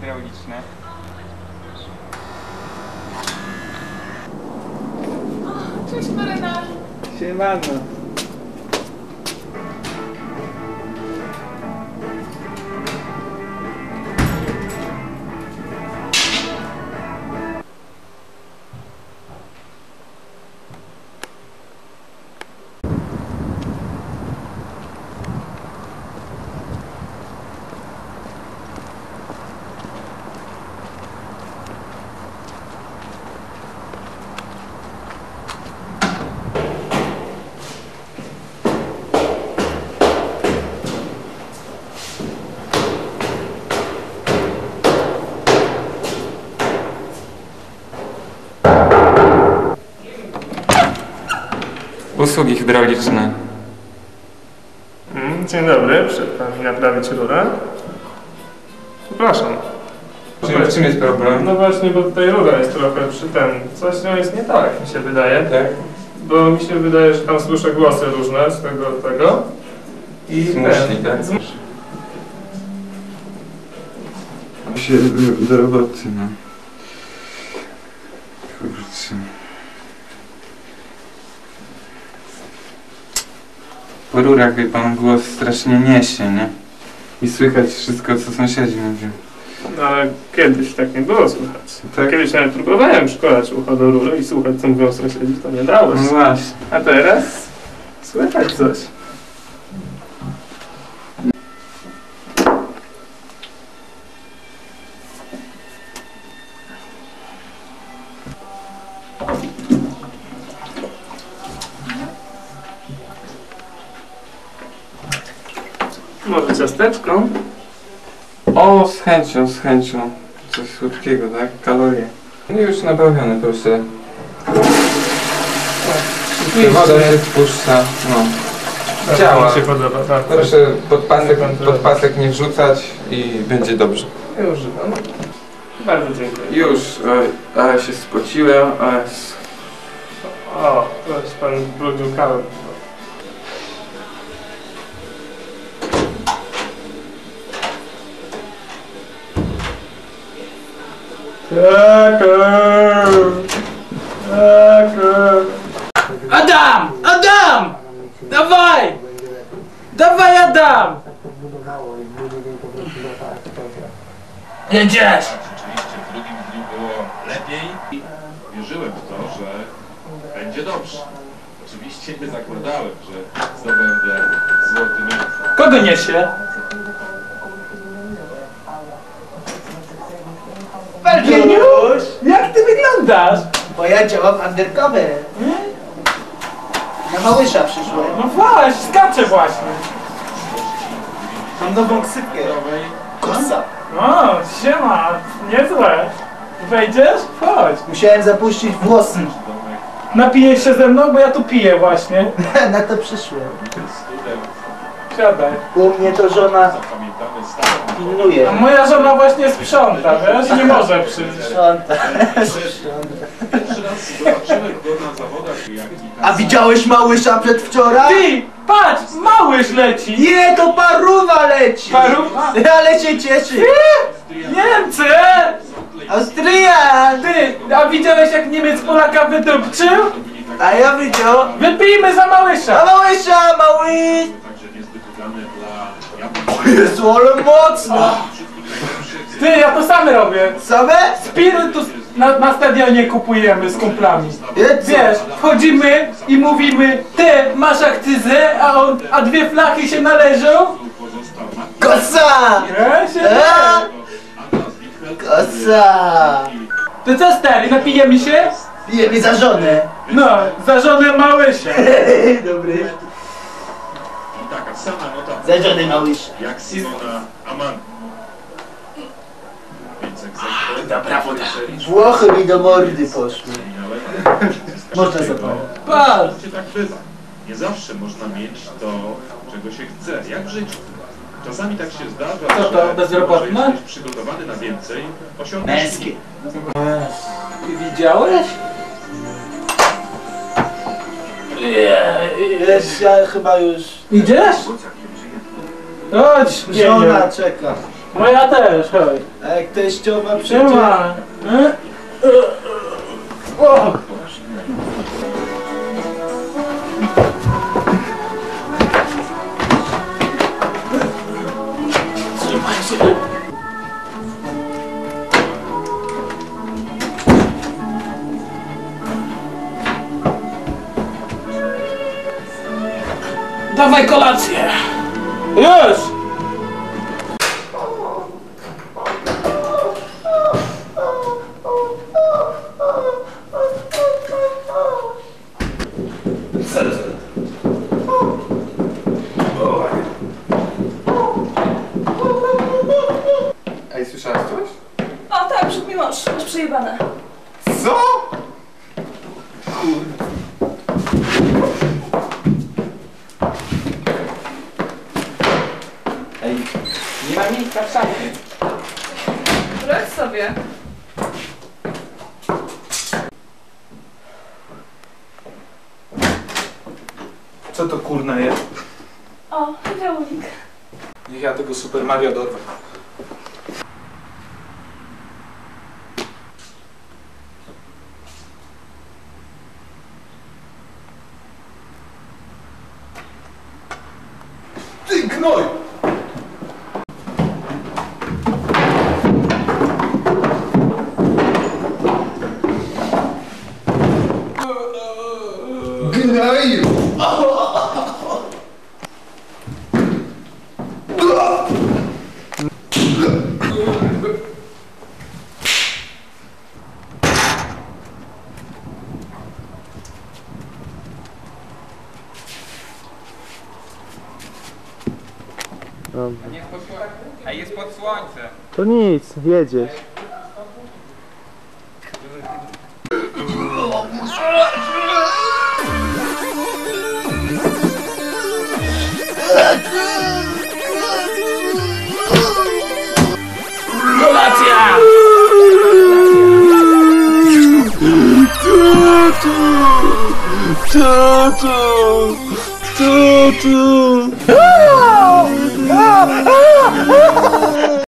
hydrauliczne. Cześć Marena! Siemano. Usługi hydrauliczne. Mm, Dzień dobry, przyszedł pan mi naprawić rurę. Przepraszam. Czym, w czym jest problem? No właśnie, bo tutaj rura jest trochę przy ten. Coś z nią jest nie tak, mi się wydaje. Tak? Bo mi się wydaje, że tam słyszę głosy różne z tego, tego. I Zmuszli, ten. tak? zmus- się do roboty, no. Kurczę. Po rurach, wie pan, głos strasznie niesie, nie? I słychać wszystko, co sąsiedzi mówią. No ale kiedyś tak nie było słychać. Tak? Kiedyś nawet próbowałem przykładać ucho do rury i słuchać, co mówią sąsiedzi, to nie dało No się. właśnie. A teraz słychać coś. Może ciasteczko? O, z chęcią, z chęcią. Coś słodkiego, tak? Kalorie. No już naprawione, proszę. Woda się spuszcza, no. Działa. Mi się podoba, tak. Proszę podpasek, podpasek nie wrzucać i będzie dobrze. Ja używam. Bardzo dziękuję. Już, e, ale się spociłem, ale... O, coś pan brudził kawę. Adam! Adam! Dawaj! Dawaj Adam! Jedziesz! Rzeczywiście w drugim dniu było lepiej i wierzyłem w to, że będzie dobrze. Oczywiście nie zakładałem, że zdobędę złoty medal. Kogo niesie? Geniusz! Jak ty wyglądasz? Bo ja działam undercover. Na Małysza przyszłem. No właśnie, skaczę właśnie. Mam nową ksywkę. Kosa. No, siema, niezłe. Wejdziesz? Chodź. Musiałem zapuścić włosy. Napijesz się ze mną, bo ja tu piję właśnie. Na to przyszłem. Siadaj. U mnie to żona stałą A pilnuje. moja żona właśnie sprząta, wiesz? Nie może przyjść. Sprząta. A widziałeś Małysza przedwczoraj? Ty! Patrz! Małyż leci! Nie, to paruwa leci! Paruwa? Ale się cieszy! Niemcy! Austrian! Ty! A widziałeś jak Niemiec Polaka wydupczył? A ja widział. Wypijmy za Małysza! Małysza, Ale mocno! Ty, ja to sam robię! Same? Spirytus na, na stadionie kupujemy z kumplami. Jedz. Wiesz, wchodzimy i mówimy Ty, masz akcyzę, a, on, a dwie flachy się należą? Kosa! Ja się A? nie. Kosa! To co stary, napijemy się? Pije mi za żonę. No, za żonę Małysia. Dobry. Żonę Małysza. jak Simona Aman. Dobra woda. serii Włochy mi do mordy poszły. Można. Patrz. Życie tak bywa. Nie zawsze można mieć to, czego się chce, jak w życiu. Czasami tak się zdarza, Co to, że bezrobotne? jesteś przygotowany na więcej, osiągniesz Męskie. Ty widziałeś? Wiesz, ja chyba już... Idziesz? Chodź, Żona czeka. Moja też, chodź. A jak teściowa przyjdzie... E? Dawaj kolację! Już! Ej, słyszałaś coś? O tak, przed mi mąż, masz przejebane. Co? Ej, nie ma miejsca w szafie. Radź sobie. Co to kurna jest? O, hydraulik. Niech ja tego Super Mario dorwę. Ty gnoj! Ej, jest pod słońce. To nic, jedziesz. Kolacja! Tato! Tato! Oh,